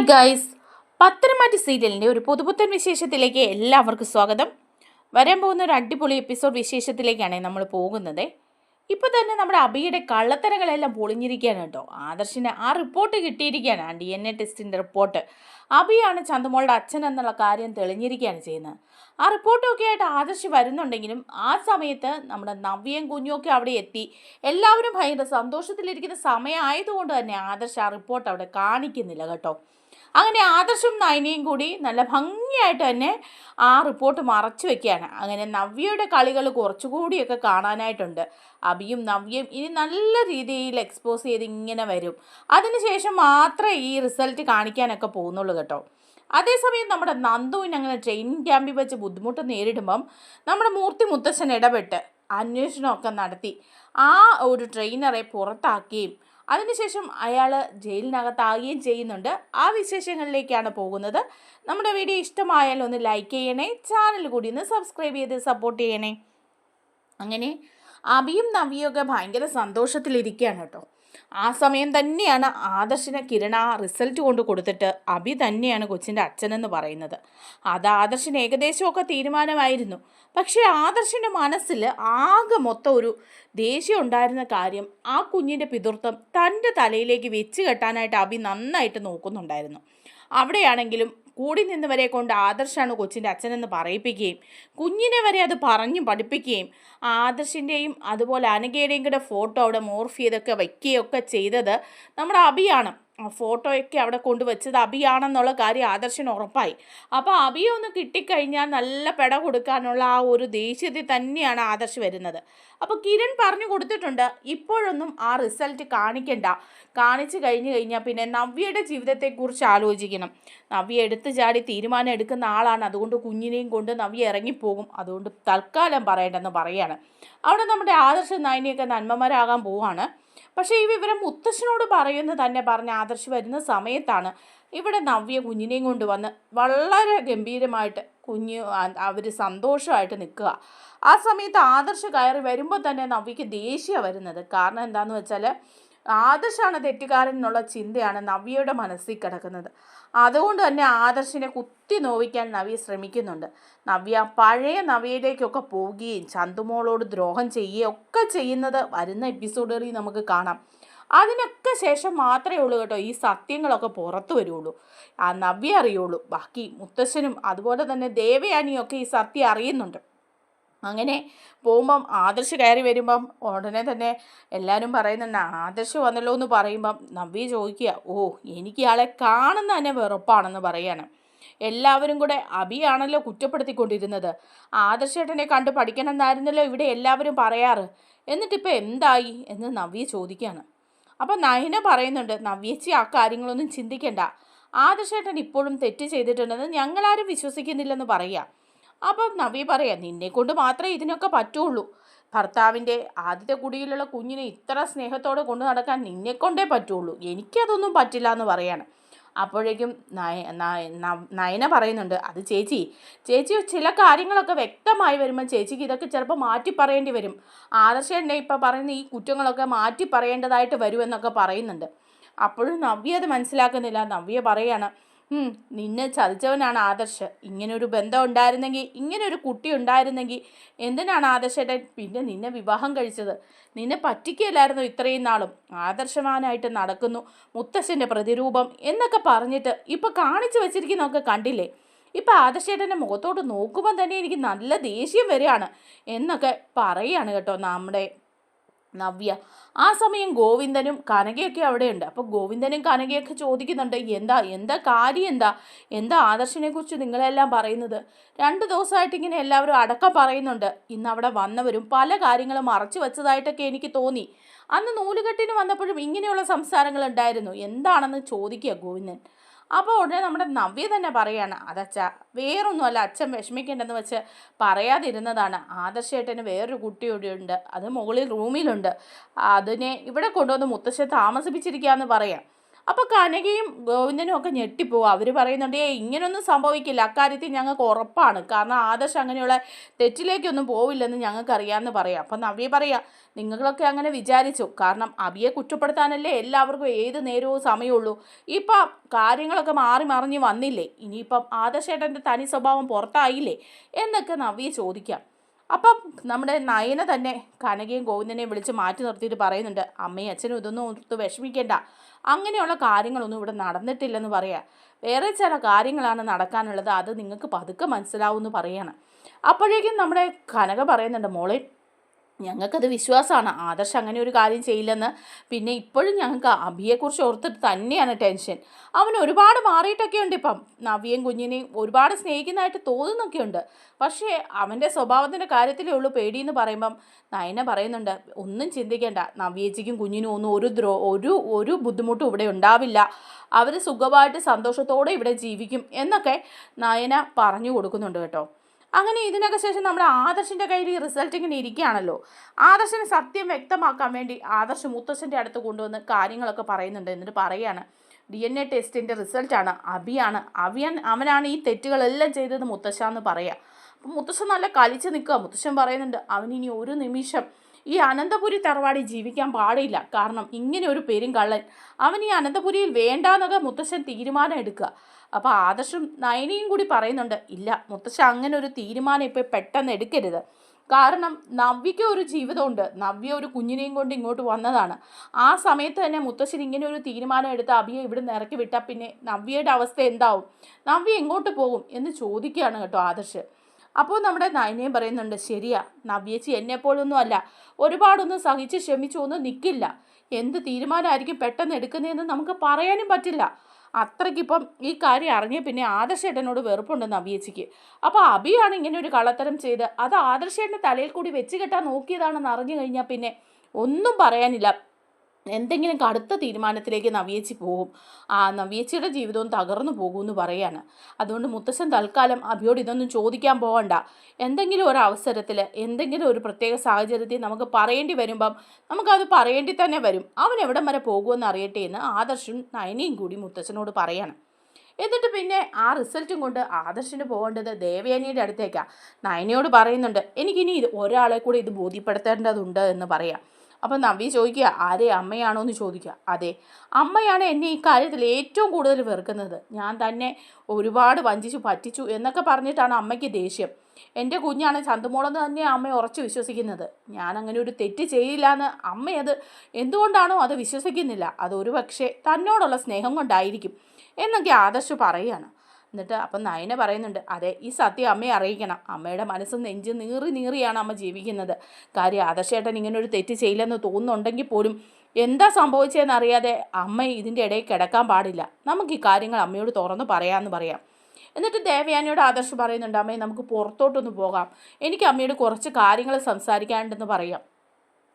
Hi guys പത്തനംമാറ്റി സീരിയലിന്റെ ഒരു പുതുപുത്തൻ വിശേഷത്തിലേക്ക് എല്ലാവർക്കും സ്വാഗതം. വരാൻ പോകുന്ന ഒരു അടിപൊളി എപ്പിസോഡ് വിശേഷത്തിലേക്കാണ് നമ്മൾ പോകുന്നത്. ഇപ്പോൾ തന്നെ നമ്മുടെ അബിയുടെ കള്ളത്തരങ്ങളെല്ലാം പൊളിഞ്ഞിരിക്കുകയാണ് കേട്ടോ. ആദർശിന് ആ റിപ്പോർട്ട് കിട്ടിയിരിക്കുകയാണ്. ആ ഡി എൻ എ ടെസ്റ്റിന്റെ റിപ്പോർട്ട് അബിയാണ് ചന്ദമോളുടെ അച്ഛൻ എന്നുള്ള കാര്യം തെളിഞ്ഞിരിക്കുകയാണ് ചെയ്യുന്നത്. ആ റിപ്പോർട്ടൊക്കെ ആയിട്ട് ആദർശ് വരുന്നുണ്ടെങ്കിലും ആ സമയത്ത് നമ്മുടെ നവ്യയും കുഞ്ഞുമൊക്കെ അവിടെ എത്തി. എല്ലാവരും ഭയങ്കര സന്തോഷത്തിലിരിക്കുന്ന സമയമായതുകൊണ്ട് തന്നെ ആദർശ് ആ റിപ്പോർട്ട് അവിടെ കാണിക്കുന്നില്ല കേട്ടോ. അങ്ങനെ ആദർശും നയനയും കൂടി നല്ല ഭംഗിയായിട്ട് തന്നെ ആ റിപ്പോർട്ട് മറച്ചു വെക്കുകയാണ്. അങ്ങനെ നവ്യയുടെ കളികൾ കുറച്ചുകൂടിയൊക്കെ കാണാനായിട്ടുണ്ട്. അബിയും നവ്യയും ഇനി നല്ല രീതിയിൽ എക്സ്പോസ് ചെയ്ത് ഇങ്ങനെ വരും. അതിനുശേഷം മാത്രമേ ഈ റിസൾട്ട് കാണിക്കാനൊക്കെ പോകുന്നുള്ളൂ കേട്ടോ. അതേസമയം നമ്മുടെ നന്ദുവിന് അങ്ങനെ ട്രെയിനിങ് ക്യാമ്പിൽ വെച്ച് ബുദ്ധിമുട്ട് നേരിടുമ്പം നമ്മുടെ മൂർത്തി മുത്തച്ഛൻ ഇടപെട്ട് അന്വേഷണമൊക്കെ നടത്തി. ആ ഒരു ട്രെയിനറെ പുറത്താക്കുകയും അതിനുശേഷം അയാൾ ജയിലിനകത്താകുകയും ചെയ്യുന്നുണ്ട്. ആ വിശേഷങ്ങളിലേക്കാണ് പോകുന്നത്. നമ്മുടെ വീഡിയോ ഇഷ്ടമായാൽ ഒന്ന് ലൈക്ക് ചെയ്യണേ ചാനൽ കൂടി ഒന്ന് സബ്സ്ക്രൈബ് ചെയ്ത് സപ്പോർട്ട് ചെയ്യണേ. അങ്ങനെ അബിയും നവിയൊക്കെ ഭയങ്കര സന്തോഷത്തിലിരിക്കുകയാണ് കേട്ടോ. ആ സമയം തന്നെയാണ് ആദർശിന് കിരണ ആ റിസൾട്ട് കൊണ്ട് കൊടുത്തിട്ട് അഭി തന്നെയാണ് കൊച്ചിന്റെ അച്ഛനെന്ന് പറയുന്നത്. അത് ആദർശിന് ഏകദേശമൊക്കെ തീരുമാനമായിരുന്നു. പക്ഷേ ആദർശിന്റെ മനസ്സിൽ ആകെ മൊത്തം ഒരു ദേഷ്യം ഉണ്ടായിരുന്ന കാര്യം ആ കുഞ്ഞിന്റെ പിതൃത്വം തന്റെ തലയിലേക്ക് വെച്ച് കെട്ടാനായിട്ട് അഭി നന്നായിട്ട് നോക്കുന്നുണ്ടായിരുന്നു. അവിടെയാണെങ്കിലും കൂടി നിന്നവരെ കൊണ്ട് ആദർശാണ് കൊച്ചിന്റെ അച്ഛനെന്ന് പറയിപ്പിക്കുകയും കുഞ്ഞിനെ വരെ അത് പറഞ്ഞു പഠിപ്പിക്കുകയും ആദർശിന്റെയും അതുപോലെ അനഘയുടെയും കൂടെ ഫോട്ടോ അവിടെ മോർഫ് ചെയ്തൊക്കെ വയ്ക്കുകയൊക്കെ ചെയ്തത് നമ്മുടെ അബിയാണ്. ആ ഫോട്ടോയൊക്കെ അവിടെ കൊണ്ടുവച്ചത് അബിയാണെന്നുള്ള കാര്യം ആദർശന് ഉറപ്പായി. അപ്പോൾ അബിയെ ഒന്ന് കിട്ടിക്കഴിഞ്ഞാൽ നല്ല പെട കൊടുക്കാനുള്ള ആ ഒരു ദേഷ്യത്തിൽ തന്നെയാണ് ആദർശ് വരുന്നത്. അപ്പോൾ കിരൺ പറഞ്ഞു കൊടുത്തിട്ടുണ്ട് ഇപ്പോഴൊന്നും ആ റിസൾട്ട് കാണിക്കണ്ട. കാണിച്ചു കഴിഞ്ഞു കഴിഞ്ഞാൽ പിന്നെ നവ്യയുടെ ജീവിതത്തെക്കുറിച്ച് ആലോചിക്കണം. നവ്യ എടുത്തു ചാടി തീരുമാനം എടുക്കുന്ന ആളാണ്. അതുകൊണ്ട് കുഞ്ഞിനെയും കൊണ്ട് നവ്യ ഇറങ്ങിപ്പോകും. അതുകൊണ്ട് തൽക്കാലം പറയേണ്ടെന്ന് പറയാണ്. അവിടെ നമ്മുടെ ആദർശ നായനിയൊക്കെ നന്മമാരാകാൻ പോവാണ് പക്ഷേ ഈ വിവരം മുത്തശ്ശനോട് പറയുമെന്ന് തന്നെ പറഞ്ഞ് ആദർശ് വരുന്ന സമയത്താണ് ഇവിടെ നവ്യ കുഞ്ഞിനെയും കൊണ്ട് വന്ന് വളരെ ഗംഭീരമായിട്ട് കുഞ്ഞ് അവർ സന്തോഷമായിട്ട് നിൽക്കുക. ആ സമയത്ത് ആദർശ് കയറി വരുമ്പോൾ തന്നെ നവ്യക്ക് ദേഷ്യമാണ് വരുന്നത്. കാരണം എന്താണെന്ന് വെച്ചാൽ ആദർശാണ് തെറ്റുകാരൻ എന്നുള്ള ചിന്തയാണ് നവ്യയുടെ മനസ്സിൽ കിടക്കുന്നത്. അതുകൊണ്ട് തന്നെ ആദർശിനെ കുത്തി നോവിക്കാൻ നവ്യ ശ്രമിക്കുന്നുണ്ട്. നവ്യ പഴയ നവ്യയിലേക്കൊക്കെ പോവുകയും ചന്തുമോളോട് ദ്രോഹം ചെയ്യുകയും ഒക്കെ ചെയ്യുന്നത് വരുന്ന എപ്പിസോഡുകളിൽ നമുക്ക് കാണാം. അതിനൊക്കെ ശേഷം മാത്രമേ ഉള്ളൂ കേട്ടോ ഈ സത്യങ്ങളൊക്കെ പുറത്തു വരുള്ളൂ. ആ നവ്യ അറിയുള്ളൂ. ബാക്കി മുത്തശ്ശനും അതുപോലെ തന്നെ ദേവയാനിയും ഒക്കെ ഈ സത്യം അറിയുന്നുണ്ട്. അങ്ങനെ പോകുമ്പം ആദർശ് കയറി വരുമ്പം ഉടനെ തന്നെ എല്ലാവരും പറയുന്നുണ്ട് ആദർശ് വന്നല്ലോ എന്ന് പറയുമ്പം നവ്യ ചോദിക്കുക ഓ എനിക്ക് ഇയാളെ കാണുന്ന തന്നെ വെറുപ്പാണെന്ന് പറയാണ്. എല്ലാവരും കൂടെ അബിയാണല്ലോ കുറ്റപ്പെടുത്തിക്കൊണ്ടിരുന്നത്. ആദർശേട്ടനെ കണ്ട് പഠിക്കണമെന്നായിരുന്നല്ലോ ഇവിടെ എല്ലാവരും പറയാറ്. എന്നിട്ടിപ്പോൾ എന്തായി? എന്ന് നവ്യ ചോദിക്കുകയാണ്. അപ്പം നയന പറയുന്നുണ്ട് നവ്യച്ചി ആ കാര്യങ്ങളൊന്നും ചിന്തിക്കണ്ട. ആദർശേട്ടൻ ഇപ്പോഴും തെറ്റ് ചെയ്തിട്ടുണ്ടെന്ന് ഞങ്ങളാരും വിശ്വസിക്കുന്നില്ലെന്ന് പറയുക അപ്പം നവ്യ പറയാ നിന്നെ കൊണ്ട് മാത്രമേ ഇതിനൊക്കെ പറ്റുള്ളൂ. ഭർത്താവിന്റെ ആദ്യത്തെ കുടിയിലുള്ള കുഞ്ഞിനെ ഇത്ര സ്നേഹത്തോടെ കൊണ്ടു നടക്കാൻ നിന്നെ കൊണ്ടേ പറ്റുള്ളൂ. എനിക്കതൊന്നും പറ്റില്ല എന്ന് പറയാണ്. അപ്പോഴേക്കും നയ നയ- നയന പറയുന്നുണ്ട് അത് ചേച്ചി ചേച്ചി ചില കാര്യങ്ങളൊക്കെ വ്യക്തമായി വരുമ്പോൾ ചേച്ചിക്ക് ഇതൊക്കെ ചിലപ്പോൾ മാറ്റി പറയേണ്ടി വരും. ആദർശേട്ടനെ ഇപ്പം പറയുന്ന ഈ കുറ്റങ്ങളൊക്കെ മാറ്റി പറയേണ്ടതായിട്ട് വരുമെന്നൊക്കെ പറയുന്നുണ്ട്. അപ്പോഴും നവ്യ അത് മനസ്സിലാക്കുന്നില്ല. നവ്യ പറയാണ് "ഉം, നിന്നെ ചതിച്ചവനാണ് ആദർശ്. ഇങ്ങനൊരു ബന്ധം ഉണ്ടായിരുന്നെങ്കിൽ ഇങ്ങനൊരു കുട്ടി ഉണ്ടായിരുന്നെങ്കിൽ എന്തിനാണ് ആദർശേട്ടൻ പിന്നെ നിന്നെ വിവാഹം കഴിച്ചത്? നിന്നെ പറ്റിക്കല്ലായിരുന്നു ഇത്രയും നാളും? ആദർശവാനായിട്ട് നടക്കുന്നു മുത്തശ്ശന്റെ പ്രതിരൂപം എന്നൊക്കെ പറഞ്ഞിട്ട് ഇപ്പൊ കാണിച്ചു വെച്ചിരിക്കുന്നൊക്കെ കണ്ടില്ലേ? ഇപ്പം ആദർശേട്ടന്റെ മുഖത്തോട്ട് നോക്കുമ്പോൾ തന്നെ എനിക്ക് നല്ല ദേഷ്യം വരികയാണ് എന്നൊക്കെ പറയുകയാണ് കേട്ടോ നമ്മുടെ നവ്യ. ആ സമയം ഗോവിന്ദനും കനകയൊക്കെ അവിടെയുണ്ട്. അപ്പോൾ ഗോവിന്ദനും കനകയൊക്കെ ചോദിക്കുന്നുണ്ട് എന്താ എന്താ കാര്യം എന്താ? എന്താ ആദർശിനെക്കുറിച്ച് നിങ്ങളെല്ലാം പറയുന്നത്? രണ്ട് ദിവസമായിട്ട് ഇങ്ങനെ എല്ലാവരും അടക്കം പറയുന്നുണ്ട്. ഇന്ന് അവിടെ വന്നവരും പല കാര്യങ്ങളും മറച്ചു വെച്ചതായിട്ടൊക്കെ എനിക്ക് തോന്നി. അന്ന് നൂലുകെട്ടിന് വന്നപ്പോഴും ഇങ്ങനെയുള്ള സംസാരങ്ങൾ ഉണ്ടായിരുന്നു. എന്താണെന്ന് ചോദിക്കുക ഗോവിന്ദൻ. അപ്പോൾ ഉടനെ നമ്മുടെ നവ്യ തന്നെ പറയാണ് അതച്ഛ വേറൊന്നുമല്ല അച്ഛൻ വിഷമിക്കേണ്ടെന്ന് വെച്ച് പറയാതിരുന്നതാണ്. ആദർശേട്ടന് വേറൊരു കുട്ടിയോടെയുണ്ട് അത് മുകളിൽ റൂമിലുണ്ട്. അതിനെ ഇവിടെ കൊണ്ടുവന്ന് മുത്തശ്ശൻ താമസിപ്പിച്ചിരിക്കുകയെന്ന് പറയാം. അപ്പോൾ കനകയും ഗോവിന്ദനും ഒക്കെ ഞെട്ടിപ്പോവും. അവർ പറയുന്നുണ്ട് ഏ ഇങ്ങനൊന്നും സംഭവിക്കില്ല. അക്കാര്യത്തിൽ ഞങ്ങൾക്ക് ഉറപ്പാണ്. കാരണം ആദർശ് അങ്ങനെയുള്ള തെറ്റിലേക്കൊന്നും പോവില്ലെന്ന് ഞങ്ങൾക്ക് അറിയാമെന്ന് പറയാം. അപ്പം നവ്യ പറയാം നിങ്ങളൊക്കെ അങ്ങനെ വിചാരിച്ചു. കാരണം അവിയെ കുറ്റപ്പെടുത്താനല്ലേ എല്ലാവർക്കും ഏത് നേരവും സമയമുള്ളൂ. ഇപ്പം കാര്യങ്ങളൊക്കെ മാറി മറിഞ്ഞ് വന്നില്ലേ? ഇനിയിപ്പം ആദർശേട്ടന്റെ തനി സ്വഭാവം പുറത്തായില്ലേ? എന്നൊക്കെ നവ്യ ചോദിക്കാം. അപ്പം നമ്മുടെ നയന തന്നെ കനകയും ഗോവിന്ദനെയും വിളിച്ച് മാറ്റി നിർത്തിയിട്ട് പറയുന്നുണ്ട് അമ്മയും അച്ഛനും ഇതൊന്നും ഓർത്ത് വിഷമിക്കേണ്ട. അങ്ങനെയുള്ള കാര്യങ്ങളൊന്നും ഇവിടെ നടന്നിട്ടില്ലെന്ന് പറയാം. വേറെ ചില കാര്യങ്ങളാണ് നടക്കാനുള്ളത്. അത് നിങ്ങൾക്ക് പതുക്കെ മനസ്സിലാവും എന്ന് പറയാണ്. അപ്പോഴേക്കും നമ്മുടെ കനക പറയുന്നുണ്ട് മോളെ ഞങ്ങൾക്കത് വിശ്വാസമാണ്. ആദർശ് അങ്ങനെ ഒരു കാര്യം ചെയ്യില്ലെന്ന്. പിന്നെ ഇപ്പോഴും ഞങ്ങൾക്ക് അഭിയെക്കുറിച്ച് ഓർത്തിട്ട് തന്നെയാണ് ടെൻഷൻ. അവൻ ഒരുപാട് മാറിയിട്ടൊക്കെ ഉണ്ട് ഇപ്പം. നവിയും കുഞ്ഞിനെയും ഒരുപാട് സ്നേഹിക്കുന്നതായിട്ട് തോന്നുന്നൊക്കെ ഉണ്ട് പക്ഷേ അവന്റെ സ്വഭാവത്തിന്റെ കാര്യത്തിലേ ഉള്ളൂ പേടിയെന്ന് പറയുമ്പം നയന പറയുന്നുണ്ട് ഒന്നും ചിന്തിക്കേണ്ട. നവ്യേച്ചിക്കും കുഞ്ഞിനും ഒന്നും ഒരു ദ്രോ ഒരു ഒരു ബുദ്ധിമുട്ടും ഇവിടെ ഉണ്ടാവില്ല. അവർ സുഖമായിട്ട് സന്തോഷത്തോടെ ഇവിടെ ജീവിക്കും എന്നൊക്കെ നയന പറഞ്ഞു കൊടുക്കുന്നുണ്ട് കേട്ടോ. അങ്ങനെ ഇതിനൊക്കെ ശേഷം നമ്മുടെ ആദർശിന്റെ കയ്യിൽ ഈ റിസൾട്ട് ഇങ്ങനെ ഇരിക്കുകയാണല്ലോ. ആദർശിന് സത്യം വ്യക്തമാക്കാൻ വേണ്ടി ആദർശ് മുത്തശ്ശന്റെ അടുത്ത് കൊണ്ടുവന്ന് കാര്യങ്ങളൊക്കെ പറയുന്നുണ്ട്. എന്നിട്ട് പറയുകയാണ് ഡി എൻ എ ടെസ്റ്റിന്റെ റിസൾട്ടാണ് അബിയാണ് അബിയൻ അവനാണ് ഈ തെറ്റുകളെല്ലാം ചെയ്തത് മുത്തശ്ശ എന്ന് പറയുക അപ്പം മുത്തശ്ശൻ നല്ല കളിച്ച് നിൽക്കുക മുത്തശ്ശൻ പറയുന്നുണ്ട് അവനിനി ഒരു നിമിഷം ഈ അനന്തപുരി തറവാടി ജീവിക്കാൻ പാടില്ല. കാരണം ഇങ്ങനെ ഒരു പെരും കള്ളൻ അവൻ ഈ അനന്തപുരിയിൽ വേണ്ടാന്നൊക്കെ മുത്തശ്ശൻ തീരുമാനം എടുക്കുക. അപ്പോൾ ആദർശം നയനയും കൂടി പറയുന്നുണ്ട് ഇല്ല മുത്തശ്ശ അങ്ങനെ ഒരു തീരുമാനം ഇപ്പോൾ പെട്ടെന്ന് എടുക്കരുത്. കാരണം നവ്യയ്ക്ക് ഒരു ജീവിതമുണ്ട്. നവ്യ ഒരു കുഞ്ഞിനെയും കൊണ്ട് ഇങ്ങോട്ട് വന്നതാണ്. ആ സമയത്ത് തന്നെ മുത്തശ്ശൻ ഇങ്ങനെ ഒരു തീരുമാനം എടുത്ത് അഭിയെ ഇവിടെ നിന്ന് ഇറക്കി വിട്ടാൽ പിന്നെ നവ്യയുടെ അവസ്ഥ എന്താവും? നവ്യ എങ്ങോട്ട് പോകും? എന്ന് ചോദിക്കുകയാണ് കേട്ടോ ആദർശ്. അപ്പോൾ നമ്മുടെ നയനയും പറയുന്നുണ്ട് ശരിയാ നവ്യേച്ചി എന്നെപ്പോലൊന്നും അല്ല. ഒരുപാടൊന്നും സഹിച്ച് ക്ഷമിച്ചു ഒന്നും നിൽക്കില്ല എന്ത് തീരുമാനമായിരിക്കും പെട്ടെന്ന് എടുക്കുന്നതെന്ന് നമുക്ക് പറയാനും പറ്റില്ല. അത്രയ്ക്കിപ്പം ഈ കാര്യം അറിഞ്ഞ പിന്നെ ആദർശേട്ടനോട് വെറുപ്പുണ്ടെന്ന് അഭിയച്ചിക്ക്. അപ്പോൾ അഭിയാണ് ഇങ്ങനെ ഒരു കള്ളത്തരം ചെയ്ത്. അത് ആദർശേട്ടന്റെ തലയിൽ കൂടി വെച്ച് കെട്ടാൻ നോക്കിയതാണെന്ന് അറിഞ്ഞു കഴിഞ്ഞാൽ പിന്നെ ഒന്നും പറയാനില്ല. എന്തെങ്കിലും കടുത്ത തീരുമാനത്തിലേക്ക് നവ്യേച്ചി പോകും ആ നവ്യേച്ചിയുടെ ജീവിതവും തകർന്നു പോകുമെന്ന് പറയാണ്. അതുകൊണ്ട് മുത്തശ്ശൻ തൽക്കാലം അഭിയോട് ഇതൊന്നും ചോദിക്കാൻ പോകണ്ട എന്തെങ്കിലും ഒരു അവസരത്തിൽ എന്തെങ്കിലും ഒരു പ്രത്യേക സാഹചര്യത്തിൽ നമുക്ക് പറയേണ്ടി വരുമ്പം നമുക്കത് പറയേണ്ടി തന്നെ വരും. അവൻ എവിടം വരെ പോകുമെന്ന് അറിയട്ടെ എന്ന് ആദർശും നയനയും കൂടി മുത്തശ്ശനോട് പറയണം. എന്നിട്ട് പിന്നെ ആ റിസൾട്ടും കൊണ്ട് ആദർശിന് പോകേണ്ടത് ദേവയാനിയുടെ അടുത്തേക്കാണ് നയനയോട് പറയുന്നുണ്ട് എനിക്കിനി ഇത് ഒരാളെ കൂടി ഇത് ബോധ്യപ്പെടുത്തേണ്ടതുണ്ട് എന്ന് പറയാം. അപ്പം നവ്യ ചോദിക്കുക ആരെ? അമ്മയാണോ? എന്ന് ചോദിക്കുക. അതെ. അമ്മയാണ് എന്നെ ഈ കാര്യത്തിൽ ഏറ്റവും കൂടുതൽ വെറുക്കുന്നത്. ഞാൻ തന്നെ ഒരുപാട് വഞ്ചിച്ചു പറ്റിച്ചു എന്നൊക്കെ പറഞ്ഞിട്ടാണ് അമ്മയ്ക്ക് ദേഷ്യം. എന്റെ കുഞ്ഞാണ് ചന്തുമോളെന്ന് തന്നെ അമ്മ ഉറച്ചു വിശ്വസിക്കുന്നത്. ഞാൻ അങ്ങനെ ഒരു തെറ്റ് ചെയ്യില്ല എന്ന് അമ്മയത് എന്തുകൊണ്ടാണോ അത് വിശ്വസിക്കുന്നില്ല. അത് പക്ഷേ തന്നോടുള്ള സ്നേഹം കൊണ്ടായിരിക്കും എന്നൊക്കെ ആദർശ് പറയുകയാണ്. എന്നിട്ട് അപ്പം നയന പറയുന്നുണ്ട് അതെ ഈ സത്യം അമ്മയെ അറിയിക്കണം. അമ്മയുടെ മനസ്സ് നെഞ്ച് നീറി നീറിയാണ് അമ്മ ജീവിക്കുന്നത്. കാര്യം ആദർശേട്ടൻ ഇങ്ങനെ ഒരു തെറ്റ് ചെയ്യില്ലെന്ന് തോന്നുന്നുണ്ടെങ്കിൽ പോലും എന്താ സംഭവിച്ചതെന്ന് അറിയാതെ അമ്മ ഇതിന്റെ ഇടയിൽ കിടക്കാൻ പാടില്ല. നമുക്ക് ഈ കാര്യങ്ങൾ അമ്മയോട് തുറന്ന് പറയാമെന്ന് പറയാം. എന്നിട്ട് ദേവയാനിയോട് ആദർശ് പറയുന്നുണ്ട് അമ്മയെ നമുക്ക് പുറത്തോട്ടൊന്ന് പോകാം. എനിക്ക് അമ്മയോട് കുറച്ച് കാര്യങ്ങൾ സംസാരിക്കാനുണ്ടെന്ന് പറയാം.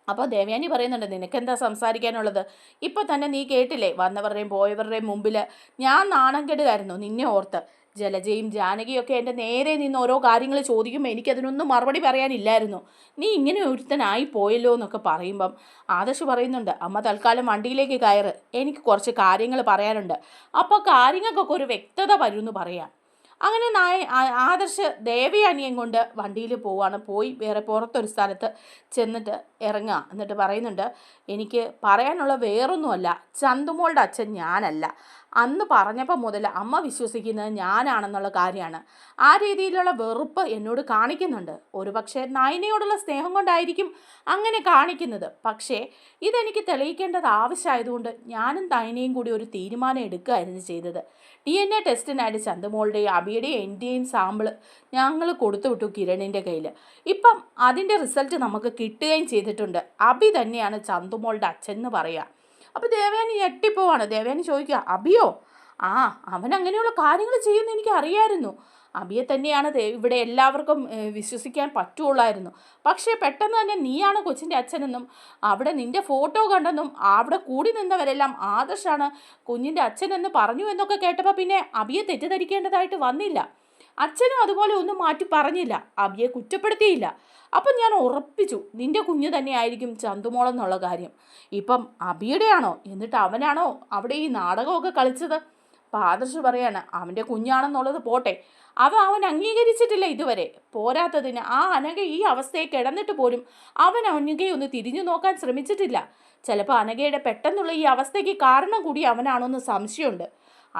അപ്പോൾ ദേവയാനി പറയുന്നുണ്ട് നിനക്കെന്താ സംസാരിക്കാനുള്ളത്? ഇപ്പോൾ തന്നെ നീ കേട്ടില്ലേ വന്നവരുടെയും പോയവരുടെയും മുമ്പിൽ ഞാൻ നാണം കെടുകായിരുന്നു നിന്നെ ഓർത്ത്. ജലജയും ജാനകിയൊക്കെ എന്റെ നേരെ നിന്ന് ഓരോ കാര്യങ്ങൾ ചോദിക്കുമ്പോൾ എനിക്കതിനൊന്നും മറുപടി പറയാനില്ലായിരുന്നു. നീ ഇങ്ങനെ ഒരുത്തനായി പോയല്ലോ എന്നൊക്കെ പറയുമ്പം ആദർശ് പറയുന്നുണ്ട് അമ്മ തൽക്കാലം വണ്ടിയിലേക്ക് കയറ് എനിക്ക് കുറച്ച് കാര്യങ്ങൾ പറയാനുണ്ട്. അപ്പോൾ കാര്യങ്ങൾക്കൊക്കെ ഒരു വ്യക്തത വരുമെന്ന് പറയാം. അങ്ങനെ നായ ആദർശ് ദേവയാനിയും കൊണ്ട് വണ്ടിയിൽ പോവാണ്. പോയി വേറെ പുറത്തൊരു സ്ഥലത്ത് ചെന്നിട്ട് ഇറങ്ങുക എന്നിട്ട് പറയുന്നുണ്ട് എനിക്ക് പറയാനുള്ള വേറൊന്നുമല്ല. ചന്തുമോളുടെ അച്ഛൻ ഞാനല്ല. അന്ന് പറഞ്ഞപ്പോൾ മുതൽ അമ്മ വിശ്വസിക്കുന്നത് ഞാനാണെന്നുള്ള കാര്യമാണ്. ആ രീതിയിലുള്ള വെറുപ്പ് എന്നോട് കാണിക്കുന്നുണ്ട്. ഒരു പക്ഷേ നയനയോടുള്ള സ്നേഹം കൊണ്ടായിരിക്കും അങ്ങനെ കാണിക്കുന്നത്. പക്ഷേ ഇതെനിക്ക് തെളിയിക്കേണ്ടത് ആവശ്യമായതുകൊണ്ട് ഞാനും നയനയും കൂടി ഒരു തീരുമാനം എടുക്കുകയായിരുന്നു ചെയ്തത്. ഡി എൻ എ ടെസ്റ്റിനായിട്ട് ചന്ദമോളുടെയും അബിയുടെയും എന്റെയും സാമ്പിൾ ഞങ്ങൾ കൊടുത്തു വിട്ടു കിരണിന്റെ കയ്യിൽ ഇപ്പം അതിന്റെ റിസൾട്ട് നമുക്ക് കിട്ടുകയും ചെയ്തിട്ടുണ്ട്. അബി തന്നെയാണ് ചന്തുമോളുടെ അച്ഛൻ എന്ന് പറയുക അപ്പോൾ ദേവയാനി ഞെട്ടിപ്പോവാണ്. ദേവയാനി ചോദിക്കുക അബിയോ ആ അവൻ അങ്ങനെയുള്ള കാര്യങ്ങൾ ചെയ്യുമെന്ന് എനിക്ക് അറിയായിരുന്നു അബിയെ തന്നെയാണ് ഇവിടെ എല്ലാവർക്കും വിശ്വസിക്കാൻ പറ്റുള്ളായിരുന്നു. പക്ഷേ പെട്ടെന്ന് തന്നെ നീയാണ് കൊച്ചിന്റെ അച്ഛനെന്നും അവിടെ നിന്റെ ഫോട്ടോ കണ്ടെന്നും അവിടെ കൂടി നിന്നവരെല്ലാം ആദർശാണ് കുഞ്ഞിന്റെ അച്ഛനെന്ന് പറഞ്ഞു എന്നൊക്കെ കേട്ടപ്പോൾ പിന്നെ അബിയെ തെറ്റിദ്ധരിക്കേണ്ടതായിട്ട് വന്നില്ല. അച്ഛനും അതുപോലെ ഒന്നും മാറ്റി പറഞ്ഞില്ല. അബിയെ കുറ്റപ്പെടുത്തിയില്ല. അപ്പം ഞാൻ ഉറപ്പിച്ചു നിന്റെ കുഞ്ഞ് തന്നെയായിരിക്കും ചന്തുമോളെന്നുള്ള കാര്യം. ഇപ്പം അബിയുടെയാണോ? എന്നിട്ട് അവനാണോ അവിടെ ഈ നാടകമൊക്കെ കളിച്ചത്? അപ്പം ആദർശ് പറയാണ് അവന്റെ കുഞ്ഞാണെന്നുള്ളത് പോട്ടെ. അവ അവൻ അംഗീകരിച്ചിട്ടില്ല ഇതുവരെ. പോരാത്തതിന് ആ അനഘ ഈ അവസ്ഥയെ കിടന്നിട്ട് പോലും അവൻ ഒന്ന് തിരിഞ്ഞു നോക്കാൻ ശ്രമിച്ചിട്ടില്ല. ചിലപ്പോൾ അനഘയുടെ പെട്ടെന്നുള്ള ഈ അവസ്ഥയ്ക്ക് കാരണം കൂടി അവനാണോന്ന് സംശയമുണ്ട്.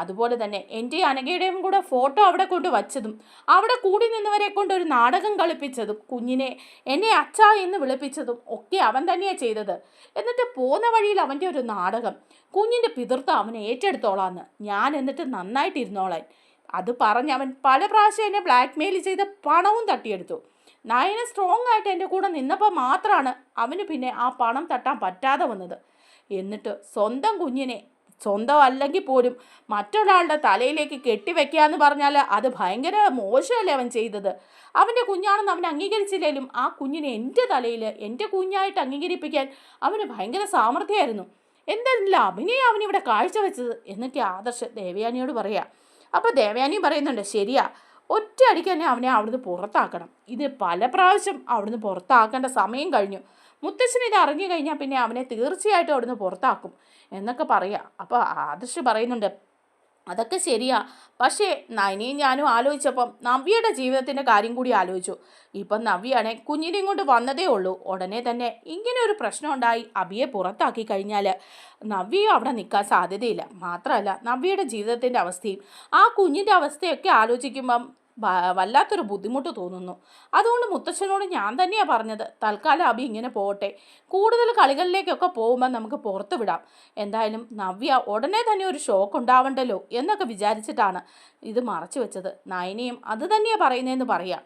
അതുപോലെ തന്നെ എന്റെ അനഘയുടെയും കൂടെ ഫോട്ടോ അവിടെ കൊണ്ട് വച്ചതും അവിടെ കൂടി നിന്നവരെ കൊണ്ട് ഒരു നാടകം കളിപ്പിച്ചതും കുഞ്ഞിനെ എന്നെ അച്ഛ എന്ന് വിളിപ്പിച്ചതും ഒക്കെ അവൻ തന്നെയാണ് ചെയ്തത്. എന്നിട്ട് പോന്ന വഴിയിൽ അവന്റെ ഒരു നാടകം കുഞ്ഞിന്റെ പിതൃത്വം അവനെ ഏറ്റെടുത്തോളാന്ന്. ഞാൻ എന്നിട്ട് നന്നായിട്ടിരുന്നോളാൻ. അത് പറഞ്ഞ് അവൻ പല പ്രാവശ്യം എന്നെ ബ്ലാക്ക് മെയിൽ ചെയ്ത് പണവും തട്ടിയെടുത്തു. നയന സ്ട്രോങ് ആയിട്ട് എന്റെ കൂടെ നിന്നപ്പോൾ മാത്രമാണ് അവന് പിന്നെ ആ പണം തട്ടാൻ പറ്റാതെ വന്നത്. എന്നിട്ട് സ്വന്തം കുഞ്ഞിനെ സ്വന്തം അല്ലെങ്കിൽ പോലും മറ്റൊരാളുടെ തലയിലേക്ക് കെട്ടിവെക്കുക പറഞ്ഞാൽ അത് ഭയങ്കര മോശമല്ലേ അവൻ ചെയ്തത്? അവന്റെ കുഞ്ഞാണെന്ന് അവൻ അംഗീകരിച്ചില്ലെങ്കിലും ആ കുഞ്ഞിനെ എന്റെ തലയിൽ എന്റെ കുഞ്ഞായിട്ട് അംഗീകരിപ്പിക്കാൻ അവന് ഭയങ്കര സാമർഥ്യമായിരുന്നു. എന്തായിരുന്നില്ല അഭിനയം അവനിവിടെ കാഴ്ചവെച്ചത്? എന്നിട്ട് ആദർശ് ദേവയാനിയോട് പറയാം അപ്പോൾ ദേവയാനിയും പറയുന്നുണ്ട് ശരിയാ ഒറ്റ അടിക്ക് തന്നെ അവനെ അവിടുന്ന് പുറത്താക്കണം. ഇത് പല പ്രാവശ്യം അവിടുന്ന് പുറത്താക്കേണ്ട സമയം കഴിഞ്ഞു. മുത്തശ്ശൻ ഇത് അറിഞ്ഞു കഴിഞ്ഞാൽ പിന്നെ അവനെ തീർച്ചയായിട്ടും അവിടുന്ന് പുറത്താക്കും എന്നൊക്കെ പറയാം. അപ്പോൾ ആദർശ് പറയുന്നുണ്ട് അതൊക്കെ ശരിയാ. പക്ഷേ നയനിയും ഞാനും ആലോചിച്ചപ്പം നവ്യയുടെ ജീവിതത്തിന്റെ കാര്യം കൂടി ആലോചിച്ചു. ഇപ്പം നവ്യാണെ കുഞ്ഞിനെയും കൊണ്ട് വന്നതേ ഉള്ളൂ. ഉടനെ തന്നെ ഇങ്ങനെ ഒരു പ്രശ്നം ഉണ്ടായി അബിയെ പുറത്താക്കി കഴിഞ്ഞാൽ നവ്യയും അവിടെ നിൽക്കാൻ സാധ്യതയില്ല. മാത്രമല്ല നവ്യയുടെ ജീവിതത്തിന്റെ അവസ്ഥയും ആ കുഞ്ഞിന്റെ അവസ്ഥയൊക്കെ ആലോചിക്കുമ്പം വല്ലാത്തൊരു ബുദ്ധിമുട്ട് തോന്നുന്നു. അതുകൊണ്ട് മുത്തച്ഛനോട് ഞാൻ തന്നെയാണ് പറഞ്ഞത് തൽക്കാലം അബി ഇങ്ങനെ പോകട്ടെ കൂടുതൽ കളികളിലേക്കൊക്കെ പോകുമ്പോൾ നമുക്ക് പുറത്തു വിടാം. എന്തായാലും നവ്യ ഉടനെ തന്നെ ഒരു ഷോക്ക് ഉണ്ടാവണ്ടല്ലോ എന്നൊക്കെ വിചാരിച്ചിട്ടാണ് ഇത് മറച്ചു വെച്ചത്. നയനയും അത് തന്നെയാണ് പറയുന്നതെന്ന് പറയാം.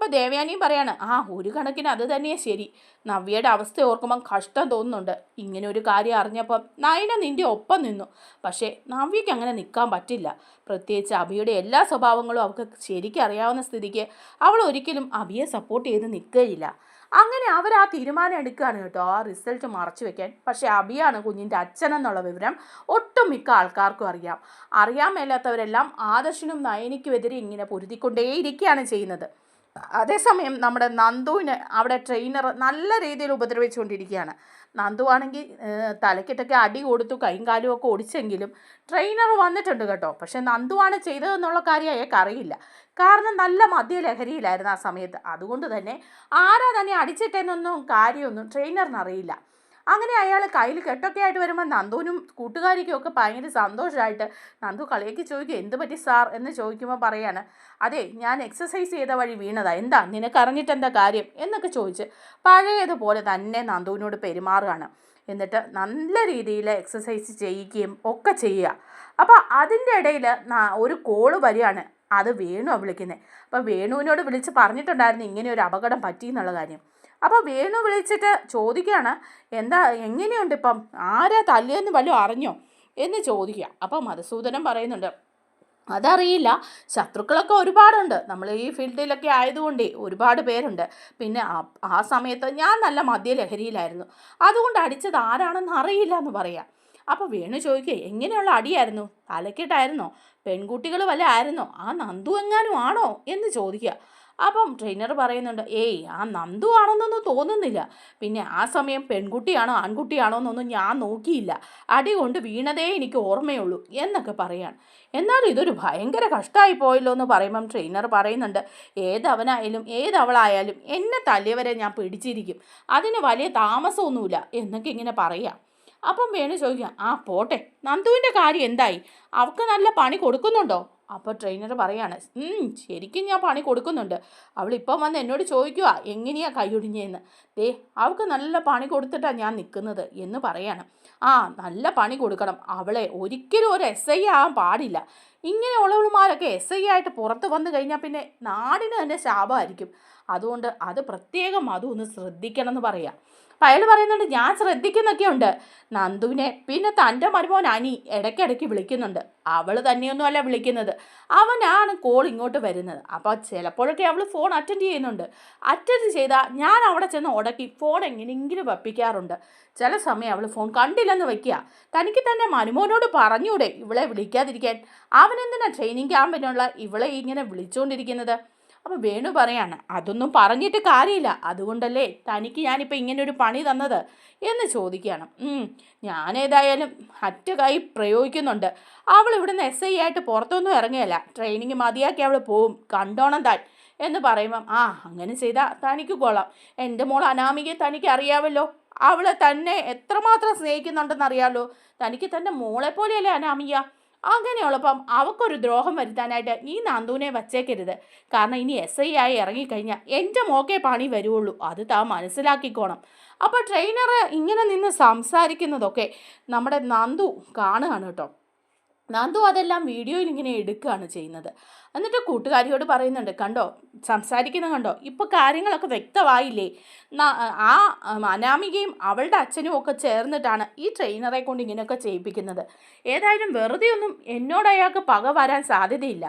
അപ്പോൾ ദേവയാനിയും പറയാണ് ആ ഒരു കണക്കിന് അത് തന്നെയാണ് ശരി. നവ്യയുടെ അവസ്ഥ ഓർക്കുമ്പം കഷ്ടം തോന്നുന്നുണ്ട്. ഇങ്ങനെ ഒരു കാര്യം അറിഞ്ഞപ്പം നയന നിന്റെ ഒപ്പം നിന്നു. പക്ഷേ നവ്യയ്ക്ക് അങ്ങനെ നിൽക്കാൻ പറ്റില്ല. പ്രത്യേകിച്ച് അഭിയുടെ എല്ലാ സ്വഭാവങ്ങളും അവൾക്ക് ശരിക്കും അറിയാവുന്ന സ്ഥിതിക്ക് അവൾ ഒരിക്കലും അഭിയെ സപ്പോർട്ട് ചെയ്ത് നിൽക്കുകയില്ല. അങ്ങനെ അവർ ആ തീരുമാനം എടുക്കുകയാണ് കേട്ടോ. ആ റിസൾട്ട് മറച്ചു വെക്കാൻ. പക്ഷേ അഭിയാണ് കുഞ്ഞിന്റെ അച്ഛൻ എന്നുള്ള വിവരം ഒട്ടും മിക്ക ആൾക്കാർക്കും അറിയാം. അറിയാൻ മേലാത്തവരെല്ലാം ആദർശനും നയനിക്കുമെതിരെ ഇങ്ങനെ പൊരുതിക്കൊണ്ടേയിരിക്കുകയാണ് ചെയ്യുന്നത്. അതേസമയം നമ്മുടെ നന്ദുവിന് അവിടെ ട്രെയിനർ നല്ല രീതിയിൽ ഉപദ്രവിച്ചുകൊണ്ടിരിക്കുകയാണ്. നന്ദു ആണെങ്കിൽ തലക്കിട്ടൊക്കെ അടി കൊടുത്തു കൈയും കാലും ഒക്കെ ഒടിച്ചെങ്കിലും ട്രെയിനർ വന്നിട്ടുണ്ട് കേട്ടോ. പക്ഷേ നന്ദുവാണ് ചെയ്തതെന്നുള്ള കാര്യം അയാൾക്ക് അറിയില്ല. കാരണം നല്ല മദ്യലഹരിയിലായിരുന്നു ആ സമയത്ത്. അതുകൊണ്ട് തന്നെ ആരാ തന്നെ അടിച്ചിട്ടെന്നൊന്നും കാര്യമൊന്നും ട്രെയിനറിന് അറിയില്ല. അങ്ങനെ അയാൾ കയ്യിൽ കെട്ടൊക്കെ ആയിട്ട് വരുമ്പോൾ നന്ദുവിനും കൂട്ടുകാരിക്കും ഒക്കെ ഭയങ്കര സന്തോഷമായിട്ട് നന്ദു കളിയൊക്കെ ചോദിക്കും എന്ത് പറ്റി സാർ? എന്ന് ചോദിക്കുമ്പോൾ പറയാണ് അതെ ഞാൻ എക്സസൈസ് ചെയ്ത വഴി വീണതാ എന്താ നിനക്ക് അറിഞ്ഞിട്ട് എന്താ കാര്യം? എന്നൊക്കെ ചോദിച്ച് പഴയതുപോലെ തന്നെ നന്ദുവിനോട് പെരുമാറുകയാണ്. എന്നിട്ട് നല്ല രീതിയിൽ എക്സസൈസ് ചെയ്യിക്കുകയും ഒക്കെ ചെയ്യുക. അപ്പോൾ അതിന്റെ ഇടയിൽ ഒരു കോൾ വരികയാണ് അത് വേണു വിളിക്കുന്നത് അപ്പോൾ വേണുവിനോട് വിളിച്ച് പറഞ്ഞിട്ടുണ്ടായിരുന്നു ഇങ്ങനെ ഒരു അപകടം പറ്റി എന്നുള്ള കാര്യം. അപ്പോൾ വേണു വിളിച്ചിട്ട് ചോദിക്കുകയാണ് എന്താ എങ്ങനെയുണ്ട് ഇപ്പം? ആരാ തല്ലിയെന്ന് വല്ലതും അറിഞ്ഞോ? എന്ന് ചോദിക്കുക. അപ്പോൾ മധുസൂദനൻ പറയുന്നുണ്ട് അതറിയില്ല ശത്രുക്കളൊക്കെ ഒരുപാടുണ്ട്. നമ്മൾ ഈ ഫീൽഡിലൊക്കെ ആയതുകൊണ്ട് ഒരുപാട് പേരുണ്ട്. പിന്നെ ആ- ആ സമയത്ത് ഞാൻ നല്ല മദ്യലഹരിയിലായിരുന്നു. അതുകൊണ്ട് അടിച്ചത് ആരാണെന്ന് അറിയില്ല എന്ന് പറയാം. അപ്പോൾ വേണു ചോദിക്കുക എങ്ങനെയുള്ള അടിയായിരുന്നു? തലക്കെട്ടായിരുന്നോ? പെൺകുട്ടികൾ വല്ല ആയിരുന്നോ? ആ നന്ദു എങ്ങാനും ആണോ? എന്ന് ചോദിക്കുക. അപ്പം ട്രെയിനർ പറയുന്നുണ്ട് ഏയ് ആ നന്ദു ആണെന്നൊന്നും തോന്നുന്നില്ല. പിന്നെ ആ സമയം പെൺകുട്ടിയാണോ ആൺകുട്ടിയാണോ എന്നൊന്നും ഞാൻ നോക്കിയില്ല. അടി കൊണ്ട് വീണതേ എനിക്ക് ഓർമ്മയുള്ളൂ എന്നൊക്കെ പറയാണ്. എന്നാൽ ഇതൊരു ഭയങ്കര കഷ്ടമായി പോയല്ലോ എന്ന് പറയുമ്പം ട്രെയിനർ പറയുന്നുണ്ട് ഏതവനായാലും ഏതവളായാലും എന്നെ തല്ലിയവരെ ഞാൻ പിടിച്ചിരിക്കും. അതിന് വലിയ താമസമൊന്നുമില്ല എന്നൊക്കെ ഇങ്ങനെ പറയാം. അപ്പം വേണു ചോദിക്കാം ആ പോട്ടെ. നന്ദുവിന്റെ കാര്യം എന്തായി? അവൾക്ക് നല്ല പണി കൊടുക്കുന്നുണ്ടോ? അപ്പോൾ ട്രെയിനർ പറയാണ് "ഉം, ശരിക്കും ഞാൻ പണി കൊടുക്കുന്നുണ്ട്. അവൾ ഇപ്പം വന്ന് എന്നോട് ചോദിക്കുക എങ്ങനെയാണ് കൈയൊടിഞ്ഞതെന്ന് ദേ അവൾക്ക് നല്ല പണി കൊടുത്തിട്ടാണ് ഞാൻ നിൽക്കുന്നത് എന്ന് പറയാണ്. ആ നല്ല പണി കൊടുക്കണം. അവളെ ഒരിക്കലും ഒരു എസ് ഐ ആകാൻ പാടില്ല. ഇങ്ങനെയുള്ളവളുമാരൊക്കെ എസ് ഐ ആയിട്ട് പുറത്ത് വന്നു കഴിഞ്ഞാൽ പിന്നെ നാടിന് തന്നെ ശാപമായിരിക്കും. അതുകൊണ്ട് അത് പ്രത്യേകം അതൊന്ന് ശ്രദ്ധിക്കണം എന്ന് പറയാം. അപ്പം അയാൾ പറയുന്നുണ്ട് ഞാൻ ശ്രദ്ധിക്കുന്നൊക്കെ ഉണ്ട്. നന്ദുവിനെ പിന്നെ തന്റെ മരുമോൻ അനി ഇടയ്ക്കിടയ്ക്ക് വിളിക്കുന്നുണ്ട്. അവൾ തന്നെയൊന്നുമല്ല വിളിക്കുന്നത്. അവനാണ് കോൾ ഇങ്ങോട്ട് വരുന്നത്. അപ്പോൾ ചിലപ്പോഴൊക്കെ അവൾ ഫോൺ അറ്റൻഡ് ചെയ്യുന്നുണ്ട്. അറ്റൻഡ് ചെയ്താൽ ഞാൻ അവിടെ ചെന്ന് ഉടക്കി ഫോൺ എങ്ങനെയെങ്കിലും വപ്പിക്കാറുണ്ട്. ചില സമയം അവൾ ഫോൺ കണ്ടില്ലെന്ന് വയ്ക്കുക. തനിക്ക് തന്നെ മനുമോനോട് പറഞ്ഞൂടെ ഇവളെ വിളിക്കാതിരിക്കാൻ. അവനെന്തിനാ ട്രെയിനിങ് ക്യാമ്പിനുള്ള ഇവളെ ഇങ്ങനെ വിളിച്ചുകൊണ്ടിരിക്കുന്നത് അപ്പോൾ വേണു പറയാണ് അതൊന്നും പറഞ്ഞിട്ട് കാര്യമില്ല. അതുകൊണ്ടല്ലേ തനിക്ക് ഞാനിപ്പോൾ ഇങ്ങനെ ഒരു പണി തന്നത്? എന്ന് ചോദിക്കുകയാണ്. ഉം, ഞാനേതായാലും അറ്റ കൈ പ്രയോഗിക്കുന്നുണ്ട്. അവൾ ഇവിടുന്ന് എസ് ഐ ആയിട്ട് പുറത്തൊന്നും ഇറങ്ങിയല്ല. ട്രെയിനിങ് മതിയാക്കി അവൾ പോവും. കണ്ടോണം താൻ. എന്ന് പറയുമ്പം ആ അങ്ങനെ ചെയ്താൽ തനിക്ക് കൊള്ളാം. എന്റെ മോൾ അനാമികയെ തനിക്ക് അറിയാമല്ലോ അവളെ തന്നെ എത്രമാത്രം സ്നേഹിക്കുന്നുണ്ടെന്ന് അറിയാമല്ലോ തനിക്ക് തന്റെ മോളെപ്പോലെയല്ലേ അനാമിക. അങ്ങനെയുള്ളപ്പം അവക്കൊരു ദ്രോഹം വരുത്താനായിട്ട് നീ നന്ദുവിനെ വച്ചേക്കരുത്. കാരണം ഇനി എസ് ഐ ആയി ഇറങ്ങിക്കഴിഞ്ഞാൽ എന്റെ മോക്കേ പണി വരുള്ളൂ അത് താ മനസ്സിലാക്കിക്കോണം. അപ്പോൾ ട്രെയിനർ ഇങ്ങനെ നിന്ന് സംസാരിക്കുന്നതൊക്കെ നമ്മുടെ നന്ദു കാണുകയാണ് കേട്ടോ. നന്ദു അതെല്ലാം വീഡിയോയിൽ ഇങ്ങനെ എടുക്കുകയാണ് ചെയ്യുന്നത്. എന്നിട്ട് കൂട്ടുകാരിയോട് പറയുന്നുണ്ട് കണ്ടോ സംസാരിക്കുന്ന കണ്ടോ ഇപ്പോൾ കാര്യങ്ങളൊക്കെ വ്യക്തമായില്ലേ? ആ അനാമികയും അവളുടെ അച്ഛനും ഒക്കെ ചേർന്നിട്ടാണ് ഈ ട്രെയിനറെ കൊണ്ട് ഇങ്ങനെയൊക്കെ ചെയ്യിപ്പിക്കുന്നത്. ഏതായാലും വെറുതെ ഒന്നും എന്നോട് അയാൾക്ക് പക വരാൻ സാധ്യതയില്ല.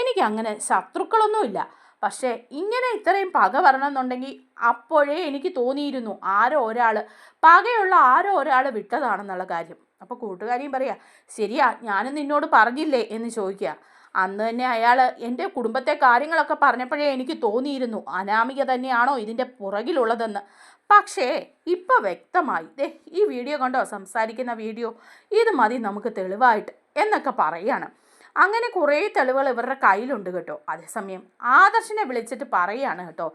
എനിക്ക് അങ്ങനെ ശത്രുക്കളൊന്നുമില്ല. പക്ഷേ ഇങ്ങനെ ഇത്രയും പക വരണമെന്നുണ്ടെങ്കിൽ അപ്പോഴേ എനിക്ക് തോന്നിയിരുന്നു ആരോ ഒരാൾ പകയുള്ള ആരോ ഒരാൾ വിട്ടതാണെന്നുള്ള കാര്യം. അപ്പോൾ കൂട്ടുകാരിയും പറയാ ശരിയാ ഞാനും നിന്നോട് പറഞ്ഞില്ലേ? എന്ന് ചോദിക്കുക. അന്ന് തന്നെ അയാൾ എന്റെ കുടുംബത്തെ കാര്യങ്ങളൊക്കെ പറഞ്ഞപ്പോഴേ എനിക്ക് തോന്നിയിരുന്നു അനാമിക തന്നെയാണോ ഇതിന്റെ പുറകിലുള്ളതെന്ന്. പക്ഷേ ഇപ്പോൾ വ്യക്തമായി ദേ ഈ വീഡിയോ കണ്ടോ? സംസാരിക്കുന്ന വീഡിയോ. ഇത് മതി നമുക്ക് തെളിവായിട്ട് എന്നൊക്കെ പറയാണ്. അങ്ങനെ കുറേ തെളിവുകൾ ഇവരുടെ കയ്യിലുണ്ട് കേട്ടോ. അതേസമയം ആദർശിനെ വിളിച്ചിട്ട് പറയുകയാണ് കേട്ടോ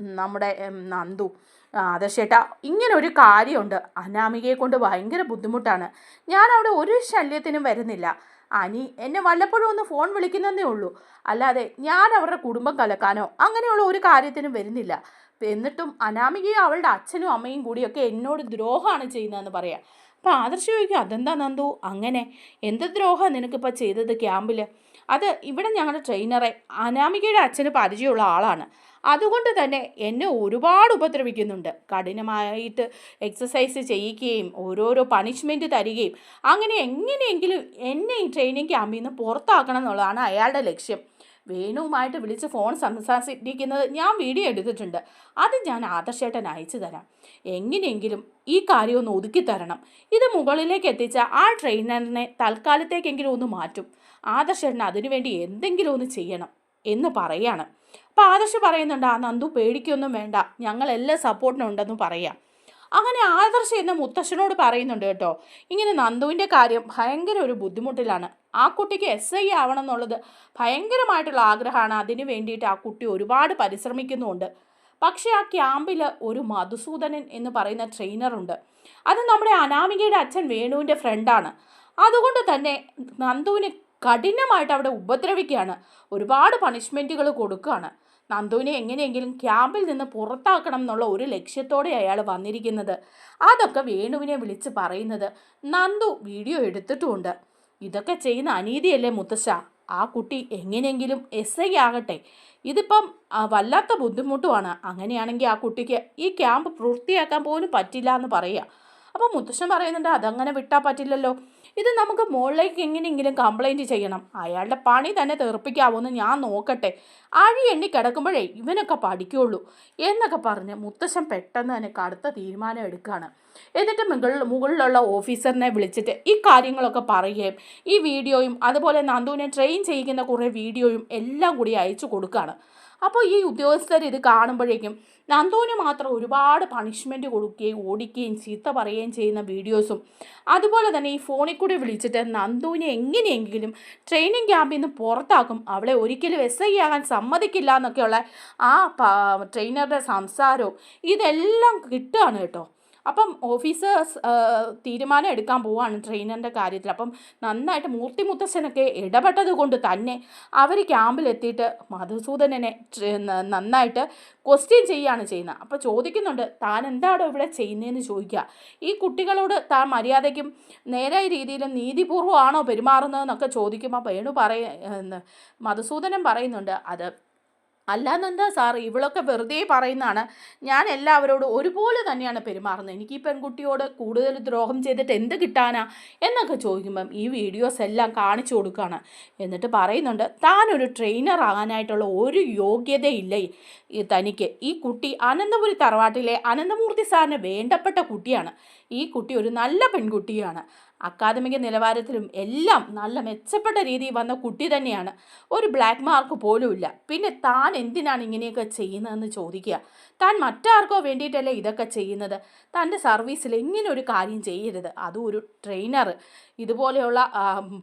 നമ്മുടെ നന്ദു. "ആ, ആദർശേട്ടാ ഇങ്ങനെ ഒരു കാര്യമുണ്ട്. അനാമികയെ കൊണ്ട് ഭയങ്കര ബുദ്ധിമുട്ടാണ്. ഞാൻ അവിടെ ഒരു ശല്യത്തിനും വരുന്നില്ല. അനി എന്നെ വല്ലപ്പോഴും ഒന്ന് ഫോൺ വിളിക്കുന്നതേ ഉള്ളൂ. അല്ലാതെ ഞാൻ അവരുടെ കുടുംബം കലക്കാനോ അങ്ങനെയുള്ള ഒരു കാര്യത്തിനും വരുന്നില്ല. എന്നിട്ടും അനാമികയും അവളുടെ അച്ഛനും അമ്മയും കൂടിയൊക്കെ എന്നോട് ദ്രോഹമാണ് ചെയ്യുന്നതെന്ന് പറയാം. അപ്പോൾ ആദർശ് ചോദിക്കും അതെന്താ നന്ദു? അങ്ങനെ? എന്ത് ദ്രോഹം നിനക്കിപ്പോൾ ചെയ്തത് ക്യാമ്പിൽ അത് ഇവിടെ ഞങ്ങളുടെ ട്രെയിനറെ അനാമികയുടെ അച്ഛന് പരിചയമുള്ള ആളാണ്. അതുകൊണ്ട് തന്നെ എന്നെ ഒരുപാട് ഉപദ്രവിക്കുന്നുണ്ട്. കഠിനമായിട്ട് എക്സസൈസ് ചെയ്യിക്കുകയും ഓരോരോ പണിഷ്മെന്റ് തരികയും. അങ്ങനെ എങ്ങനെയെങ്കിലും എന്നെ ഈ ട്രെയിനിങ് ക്യാമ്പിൽ നിന്ന് പുറത്താക്കണം എന്നുള്ളതാണ് അയാളുടെ ലക്ഷ്യം. വേണുവുമായിട്ട് വിളിച്ച് ഫോൺ സംസാരിക്കുന്നത് ഞാൻ വീഡിയോ എടുത്തിട്ടുണ്ട്. അത് ഞാൻ ആദർശേട്ടൻ അയച്ചു തരാം. എങ്ങനെയെങ്കിലും ഈ കാര്യം ഒന്ന് ഒതുക്കി തരണം. ഇത് മുകളിലേക്ക് എത്തിച്ച ആ ട്രെയിനറിനെ തൽക്കാലത്തേക്കെങ്കിലും ഒന്ന് മാറ്റും. ആദർശേട്ടൻ അതിനുവേണ്ടി എന്തെങ്കിലും ഒന്ന് ചെയ്യണം എന്ന് പറയാണ്. ആദർശ് പറയുന്നുണ്ട് ആ നന്ദു പേടിക്കൊന്നും വേണ്ട. ഞങ്ങളെല്ലാം സപ്പോർട്ടിനുണ്ടെന്ന് പറയാം. അങ്ങനെ ആദർശ് എന്ന മുത്തശ്ശനോട് പറയുന്നുണ്ട് കേട്ടോ ഇങ്ങനെ നന്ദുവിന്റെ കാര്യം ഭയങ്കര ഒരു ബുദ്ധിമുട്ടിലാണ്. ആ കുട്ടിക്ക് എസ് ഐ ആവണം എന്നുള്ളത് ഭയങ്കരമായിട്ടുള്ള ആഗ്രഹമാണ്. അതിന് വേണ്ടിയിട്ട് ആ കുട്ടി ഒരുപാട് പരിശ്രമിക്കുന്നുമുണ്ട്. പക്ഷേ ആ ക്യാമ്പിൽ ഒരു മധുസൂദനൻ എന്ന് പറയുന്ന ട്രെയിനറുണ്ട്. അത് നമ്മുടെ അനാമികയുടെ അച്ഛൻ വേണുവിന്റെ ഫ്രണ്ടാണ്. അതുകൊണ്ട് തന്നെ നന്ദുവിനെ കഠിനമായിട്ട് അവിടെ ഉപദ്രവിക്കുകയാണ്. ഒരുപാട് പണിഷ്മെന്റുകൾ കൊടുക്കുകയാണ്. നന്ദുവിനെ എങ്ങനെയെങ്കിലും ക്യാമ്പിൽ നിന്ന് പുറത്താക്കണം എന്നുള്ള ഒരു ലക്ഷ്യത്തോടെ അയാൾ വന്നിരിക്കുന്നത്. അതൊക്കെ വേണുവിനെ വിളിച്ച് പറയുന്നത് നന്ദു വീഡിയോ എടുത്തിട്ടുമുണ്ട് ഇതൊക്കെ ചെയ്യുന്ന അനീതിയല്ലേ മുത്തശ്ശ? ആ കുട്ടി എങ്ങനെയെങ്കിലും എസ് ഐ ആകട്ടെ. ഇതിപ്പം വല്ലാത്ത ബുദ്ധിമുട്ടുമാണ്. അങ്ങനെയാണെങ്കിൽ ആ കുട്ടിക്ക് ഈ ക്യാമ്പ് പൂർത്തിയാക്കാൻ പോലും പറ്റില്ല എന്ന് പറയുക. അപ്പോൾ മുത്തശ്ശൻ പറയുന്നുണ്ട് അതങ്ങനെ വിട്ടാൽ പറ്റില്ലല്ലോ. ഇത് നമുക്ക് മുകളിലേക്ക് എങ്ങനെയെങ്കിലും കംപ്ലൈന്റ് ചെയ്യണം. അയാളുടെ പണി തന്നെ തെറിപ്പിക്കാവോന്ന് ഞാൻ നോക്കട്ടെ. അഴി എണ്ണി കിടക്കുമ്പോഴേ ഇവനൊക്കെ പഠിക്കുള്ളൂ എന്നൊക്കെ പറഞ്ഞ് മുത്തശ്ശൻ പെട്ടെന്ന് തന്നെ കടുത്ത തീരുമാനം എടുക്കുകയാണ് എന്നിട്ട് മുകളിൽ മുകളിലുള്ള ഓഫീസറിനെ വിളിച്ചിട്ട് ഈ കാര്യങ്ങളൊക്കെ പറയുകയും ഈ വീഡിയോയും അതുപോലെ നന്ദുവിനെ ട്രെയിൻ ചെയ്യിക്കുന്ന കുറേ വീഡിയോയും എല്ലാം കൂടി അയച്ചു കൊടുക്കുകയാണ് അപ്പോൾ ഈ ഉദ്യോഗസ്ഥർ ഇത് കാണുമ്പോഴേക്കും നന്ദുവിന് മാത്രം ഒരുപാട് പണിഷ്മെന്റ് കൊടുക്കുകയും ഓടിക്കുകയും ചീത്ത പറയുകയും ചെയ്യുന്ന വീഡിയോസും അതുപോലെ തന്നെ ഈ ഫോണിൽ കൂടി വിളിച്ചിട്ട് നന്ദുവിനെ എങ്ങനെയെങ്കിലും ട്രെയിനിങ് ക്യാമ്പിൽ നിന്ന് പുറത്താക്കും. അവളെ ഒരിക്കലും എസ് ഐ ആകാൻ സമ്മതിക്കില്ല എന്നൊക്കെയുള്ള ആ ട്രെയിനറുടെ സംസാരവും ഇതെല്ലാം കിട്ടുകയാണ് കേട്ടോ. അപ്പം ഓഫീസേഴ്സ് തീരുമാനം എടുക്കാൻ പോവാണ് ട്രെയിനറിന്റെ കാര്യത്തിൽ. അപ്പം നന്നായിട്ട് മൂർത്തി മുത്തശ്ശനൊക്കെ ഇടപെട്ടത് കൊണ്ട് തന്നെ അവർ ക്യാമ്പിലെത്തിയിട്ട് മധുസൂദനനെ നന്നായിട്ട് ക്വസ്റ്റ്യൻ ചെയ്യുകയാണ് ചെയ്യുന്നത്. അപ്പോൾ ചോദിക്കുന്നുണ്ട് താൻ എന്താണോ ഇവിടെ ചെയ്യുന്നതെന്ന് ചോദിക്കുക. ഈ കുട്ടികളോട് താൻ മര്യാദയ്ക്കും നേരായ രീതിയിലും നീതിപൂർവമാണോ പെരുമാറുന്നതെന്നൊക്കെ ചോദിക്കുമ്പോൾ വേണു പറയ മധുസൂദനൻ പറയുന്നുണ്ട് അത് അല്ലാന്നെന്താ സാർ ഇവളൊക്കെ വെറുതെ പറയുന്നതാണ്. ഞാൻ എല്ലാവരോടും ഒരുപോലെ തന്നെയാണ് പെരുമാറുന്നത്. എനിക്ക് ഈ പെൺകുട്ടിയോട് കൂടുതൽ ദ്രോഹം ചെയ്തിട്ട് എന്ത് കിട്ടാനാ എന്നൊക്കെ ചോദിക്കുമ്പം ഈ വീഡിയോസ് എല്ലാം കാണിച്ചു കൊടുക്കുകയാണ് എന്നിട്ട് പറയുന്നുണ്ട് താനൊരു ട്രെയിനർ ആകാനായിട്ടുള്ള ഒരു യോഗ്യതയില്ല? തനിക്ക്. ഈ കുട്ടി അനന്തപുരി തറവാട്ടിലെ അനന്തമൂർത്തി സാറിന് വേണ്ടപ്പെട്ട കുട്ടിയാണ്. ഈ കുട്ടി ഒരു നല്ല പെൺകുട്ടിയാണ്. അക്കാദമിക നിലവാരത്തിലും എല്ലാം നല്ല മെച്ചപ്പെട്ട രീതിയിൽ വന്ന കുട്ടി തന്നെയാണ്. ഒരു ബ്ലാക്ക് മാർക്ക് പോലുമില്ല പിന്നെ താൻ എന്തിനാണ് ഇങ്ങനെയൊക്കെ ചെയ്യുന്നതെന്ന് ചോദിക്കുക. താൻ മറ്റാർക്കോ വേണ്ടിയിട്ടല്ലേ ഇതൊക്കെ ചെയ്യുന്നത്? തന്റെ സർവീസിൽ എങ്ങനെ ഒരു കാര്യം ചെയ്യരുത്. അതും ഒരു ട്രെയിനർ ഇതുപോലെയുള്ള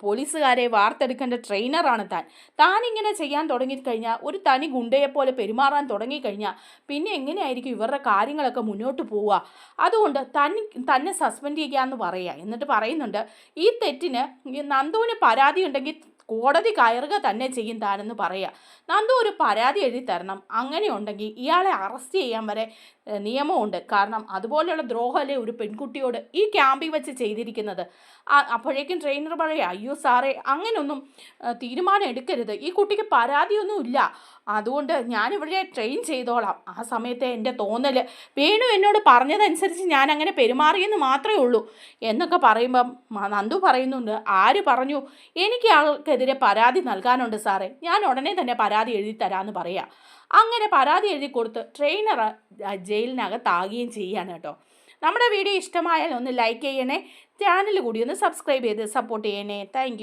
പോലീസുകാരെ വാർത്തെടുക്കേണ്ട ട്രെയിനറാണ് താൻ. താൻ ഇങ്ങനെ ചെയ്യാൻ തുടങ്ങിക്കഴിഞ്ഞാൽ ഒരു തനി ഗുണ്ടയെപ്പോലെ പെരുമാറാൻ തുടങ്ങിക്കഴിഞ്ഞാൽ പിന്നെ എങ്ങനെയായിരിക്കും ഇവരുടെ കാര്യങ്ങളൊക്കെ മുന്നോട്ട് പോവുക? അതുകൊണ്ട് തന്നെ തന്നെ സസ്പെൻഡ് ചെയ്യുക എന്ന് പറയുക. എന്നിട്ട് പറയുന്നുണ്ട് ഈ തെറ്റിന് നന്ദുവിന് പരാതി ഉണ്ടെങ്കിൽ കോടതി കയറുക തന്നെ ചെയ്യും താനെന്ന് പറയുക. നന്ദു ഒരു പരാതി എഴുതി തരണം. അങ്ങനെ ഉണ്ടെങ്കിൽ ഇയാളെ അറസ്റ്റ് ചെയ്യാൻ വരെ നിയമമുണ്ട്. കാരണം അതുപോലെയുള്ള ദ്രോഹമല്ലേ ഒരു പെൺകുട്ടിയോട് ഈ ക്യാമ്പിൽ വെച്ച് ചെയ്തിരിക്കുന്നത്? അപ്പോഴേക്കും ട്രെയിനർ പറയുക അയ്യോ സാറേ അങ്ങനെയൊന്നും തീരുമാനം എടുക്കരുത്. ഈ കുട്ടിക്ക് പരാതിയൊന്നും ഇല്ല. അതുകൊണ്ട് ഞാനിവിടെ ട്രെയിൻ ചെയ്തോളാം. ആ സമയത്തെ എന്റെ തോന്നൽ വേണു എന്നോട് പറഞ്ഞതനുസരിച്ച് ഞാൻ അങ്ങനെ പെരുമാറിയെന്ന് മാത്രമേ ഉള്ളൂ. എന്നൊക്കെ പറയുമ്പം നന്ദു പറയുന്നുണ്ട് ആര് പറഞ്ഞു? എനിക്ക് ആൾക്കെതിരെ പരാതി നൽകാനുണ്ട് സാറേ. ഞാൻ ഉടനെ തന്നെ പരാതി എഴുതി തരാമെന്ന് പറയാം. അങ്ങനെ പരാതി എഴുതി കൊടുത്ത് ട്രെയിനർ ജയിലിനകത്താകുകയും ചെയ്യാണ് കേട്ടോ. നമ്മുടെ വീഡിയോ ഇഷ്ടമായാൽ ഒന്ന് ലൈക്ക് ചെയ്യണേ. ചാനൽ കൂടി ഒന്ന് സബ്സ്ക്രൈബ് ചെയ്ത് സപ്പോർട്ട് ചെയ്യണേ. താങ്ക്